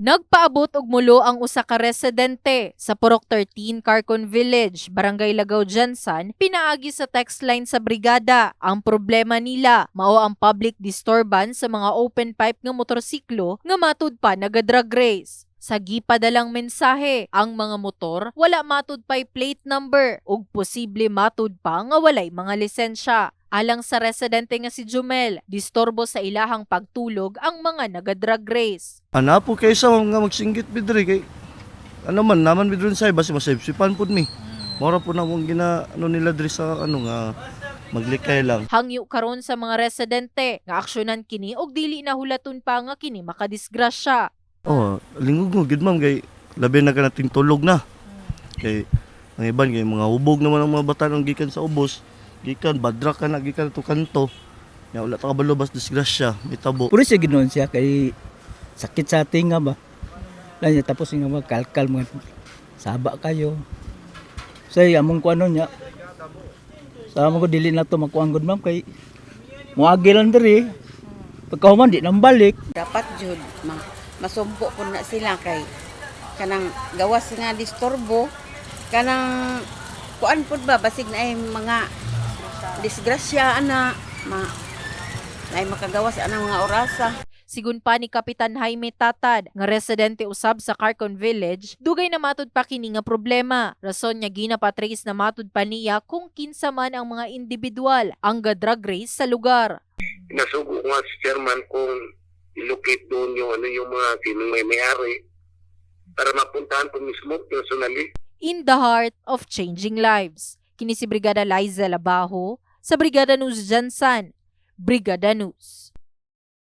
Nagpaabot og mulo ang usa ka residente sa Purok 13 Carcon Village, Barangay Lagaw, Jansan, pinaagi sa text line sa brigada. Ang problema nila mao ang public disturbance sa mga open pipe nga motorsiklo nga matud pa nagadrag race. Sa gipadalang mensahe, ang mga motor wala matud pay plate number ug posible matud pa nga walay mga lisensya. Alang sa residente nga si Jumel, distorbo sa ilahang pagtulog ang mga nagadrag race. Ana po kayo sa mga magsinggit bidri kay ano man naman bidron say basi masaypsipan pud mi. Mora po na mong gina ano nila diri sa ano nga maglikay lang. Hangyo karon sa mga residente nga aksyonan kini og dili na hulaton pa nga kini makadisgrasya. Oh, lingog mo gid ma'am kay labi na ka nating tulog na. Kay ang iban kay mga hubog naman ang mga bata nang gikan sa ubos. Gikan badra ka na gikan to kanto. Ya wala ta kabalo bas disgrasya, mitabo. Puro siya ginoon siya kay sakit sa tinga ba. Lang niya tapos nga mga kalkal mga saba kayo. Say among kuano niya. Sa among ko dili na to makuang good ma'am kay muagi lang diri. Pagkahuman di nang balik. dapat jud ma masumpo po na sila kay kanang gawas nga disturbo kanang kuan pud ba basig na ay mga disgrasya ana ma na makagawas ana mga orasa Sigun pa ni Kapitan Jaime Tatad nga residente usab sa Carcon Village, dugay na matud pa kini nga problema. Rason niya ginapatrace na matud pa niya kung kinsa man ang mga individual ang gadrag race sa lugar. nasugo nga si chairman kung ilocate doon yung ano yung mga sinong may may-ari para mapuntahan po mismo personally. In the heart of changing lives. Kini si Brigada Liza Labajo sa Brigada News Jansan. Brigada News.